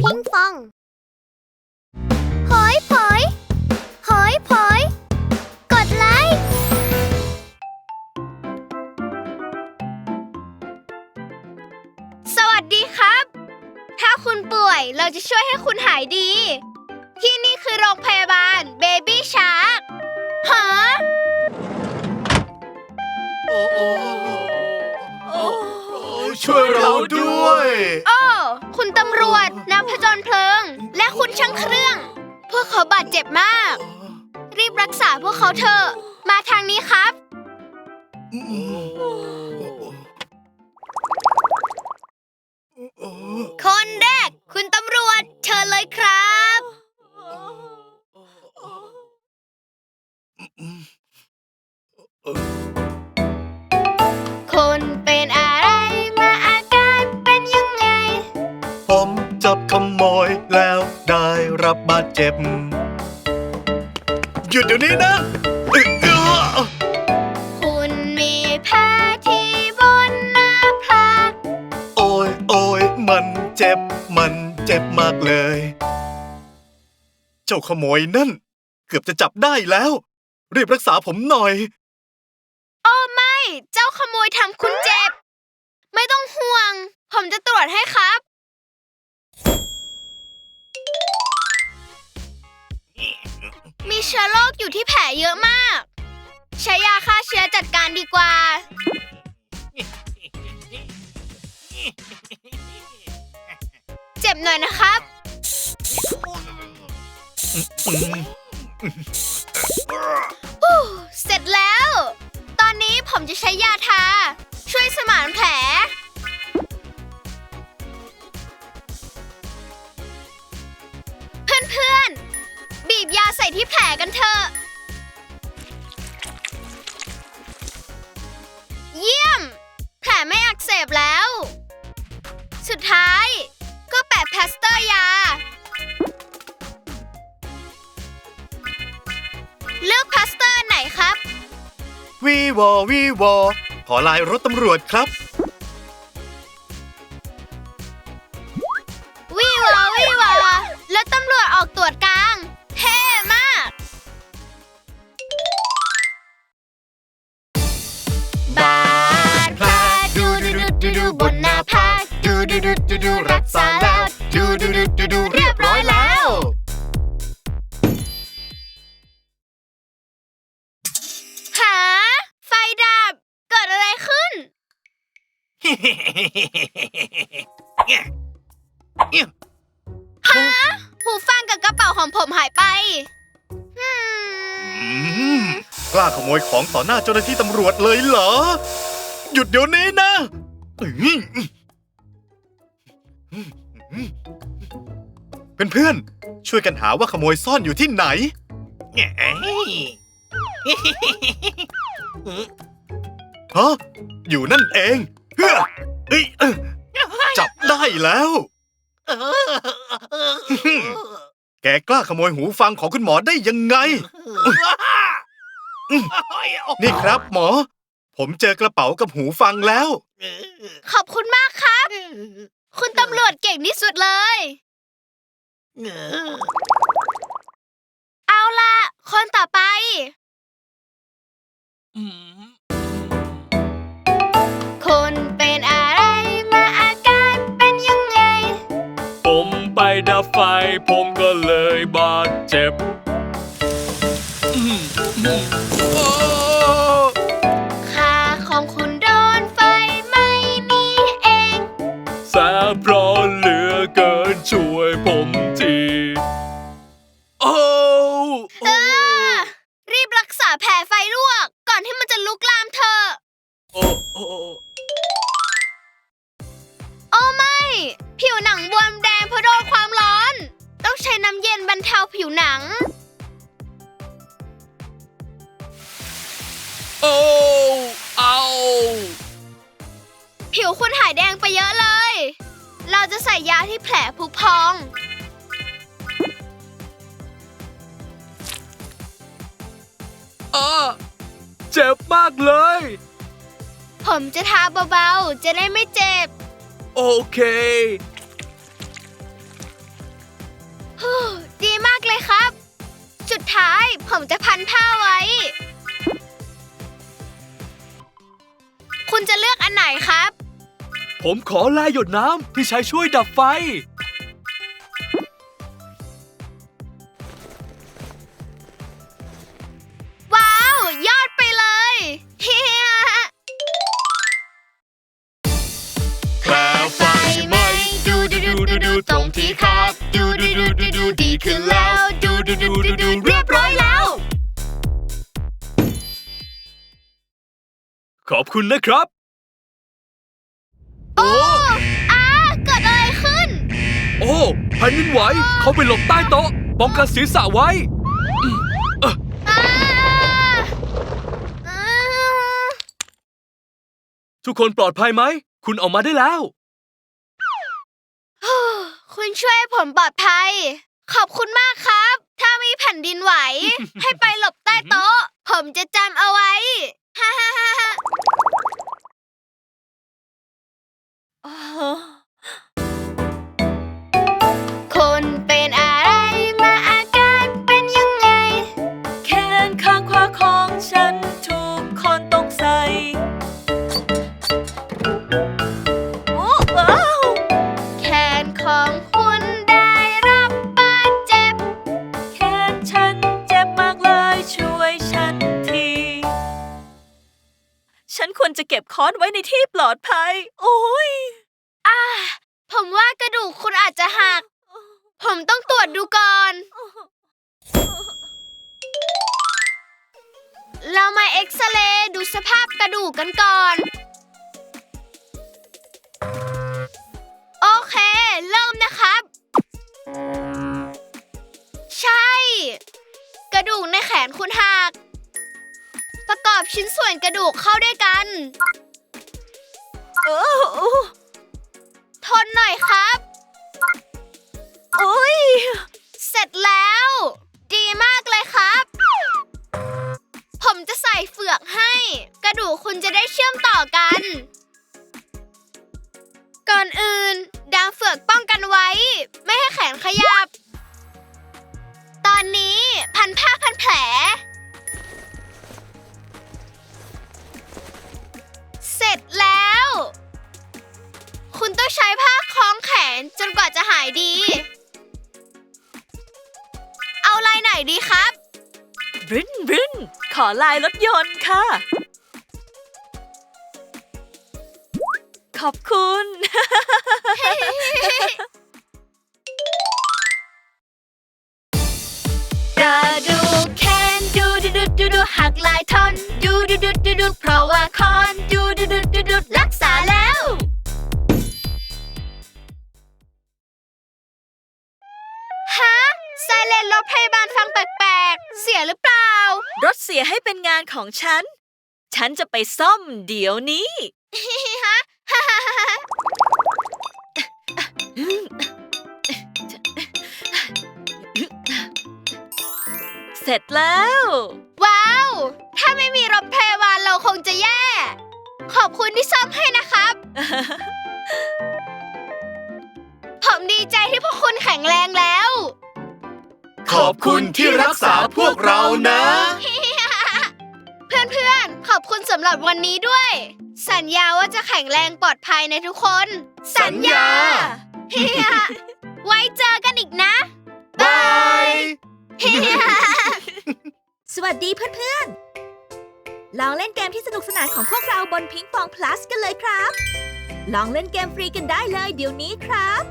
พิงฟอง หอยผอย หอยผอย กดไลค์ สวัสดีครับ ถ้าคุณป่วยเราจะช่วยให้คุณหายดี ที่นี่คือโรงพยาบาลเบบี้ชาร์กหาช่วยเราด้วย โอ้ คุณตำรวจ นักผจญเพลิง และคุณช่างเครื่อง พวกเขาบาดเจ็บมาก รีบรักษาพวกเขาเถอะ มาทางนี้ครับ คนแรก คุณตำรวจ เชิญเลยครับ จ็บ หยุดเดี๋ยวนี้นะเอ้ยเอ้อคุณมีแผลที่บนหน้าผากโอ้ยโอ้ยมันเจ็บ มันเจ็บมากเลย เจ้าขโมยนั่น เกือบจะจับได้แล้ว รีบรักษาผมหน่อย โอ้ไม่ เจ้าขโมยทำคุณเจ็บ ไม่ต้องห่วง ผมจะตรวจให้ครับ ชื้อโรคอยู่ที่แผลเยอะมาก ใช้ยาฆ่าเชื้อจัดการดีกว่า เจ็บหน่อยนะครับ เสร็จแล้ว ตอนนี้ผมจะใช้ยาทา ช่วยสมานแผล บีบยาใส่ที่แผลกันเถอะ เยี่ยม แผลไม่อักเสบแล้ว สุดท้าย ก็แปะพลาสเตอร์ยา เลือกพลาสเตอร์ไหนครับ วีวอวีวอขอลายรถตำรวจครับ ดูดูดูบนหน้าผากดูดูดูดูดูรักษาแล้วดูดูดูดูดูเรียบร้อยแล้ว หา ไฟดับ เกิดอะไรขึ้นฮะหูฟังกับกระเป๋าของผมหายไปอืมอืมกล้าขโมยของต่อหน้าเจ้าหน้าที่ตำรวจเลยเหรอ หยุดเดี๋ยวนี้นะ เพื่อนๆ ช่วยกันหาว่าขโมยซ่อนอยู่ที่ไหน ฮะ อยู่นั่นเองเฮ้ยเฮ้ยเอ้อจับได้แล้ว แกกล้าขโมยหูฟังของคุณหมอได้ยังไง นี่ครับหมอ ผมเจอกระเป๋ากับหูฟังแล้ว ขอบคุณมากครับ คุณตำรวจเก่งที่สุดเลย เอาล่ะคนต่อไปคุณเป็นอะไรมาอาการเป็นยังไง ผมไปดับไฟ ผมก็เลยบาดเจ็บขา ผิวหนัง โอ้เอาผิวคุณหายแดงไปเยอะเลย เราจะใส่ยาที่แผลผุพองอะเจ็บมากเลย ผมจะทาเบาๆ จะได้ไม่เจ็บ โอเค ผมจะพันผ้าไว้ คุณจะเลือกอันไหนครับ ผมขอลายหยดน้ำที่ใช้ช่วยดับไฟ ว้าว ยอดไปเลยเฮียแปลไฟไหมดูดูดูดูดูตรงที่คาดดูดูดูดู ดูดีขึ้นแล้ว ดูดูดูดูดูเรียบร้อยแล้ว ขอบคุณนะครับ โอ้อาเกิดอะไรขึ้น โอ้แผ่นดินไหวเขาไปหลบใต้โต๊ะป้องกันศีรษะไว้ อาอาทุกคนปลอดภัยไหม คุณออกมาได้แล้ว คุณช่วยให้ผมปลอดภัย ขอบคุณมากครับ ถ้ามีแผ่นดินไหว ให้ไปหลบใต้โต๊ะ ผมจะจำเอาไว้ ฮ่าฮ่าฮ่า ฉันควรจะเก็บค้อนไว้ในที่ปลอดภัย โอ้ย อ่าผมว่ากระดูกคุณอาจจะหัก ผมต้องตรวจดูก่อน เรามาเอ็กซเรย์ดูสภาพกระดูกกันก่อน ชิ้นส่วนกระดูกเข้าด้วยกัน โอ้โอ้ทนหน่อยครับโอ้ยเสร็จแล้ว ดีมากเลยครับ ผมจะใส่เฟือกให้ กระดูกคุณจะได้เชื่อมต่อกัน นดีครับบรินบรินขอลายรถยนต์ค่ะ ขอบคุณ กระดูกแขนดูดูดูดูดูหักหลายท่อน ดูดูดูดูดูเพราะว่าคอน ดูดูดู ยาบาลฟังแปลกๆ เสียหรือเปล่า รถเสียให้เป็นงานของฉัน ฉันจะไปซ่อมเดี๋ยวนี้ ฮะเสร็จแล้ว ว้าว ถ้าไม่มีรถพยาบาลเราคงจะแย่ ขอบคุณที่ซ่อมให้นะครับ ผมดีใจที่พวกคุณแข็งแรงแล้ว ขอบคุณที่รักษาพวกเรานะ เพื่อนๆ ขอบคุณสำหรับวันนี้ด้วย สัญญาว่าจะแข็งแรงปลอดภัยในทุกคน สัญญาเฮียไว้เจอกันอีกนะ บายเฮียสวัสดีเพื่อนๆ ลองเล่นเกมที่สนุกสนานของพวกเราบนพิงปอง plus กันเลยครับ ลองเล่นเกมฟรีกันได้เลยเดี๋ยวนี้ครับ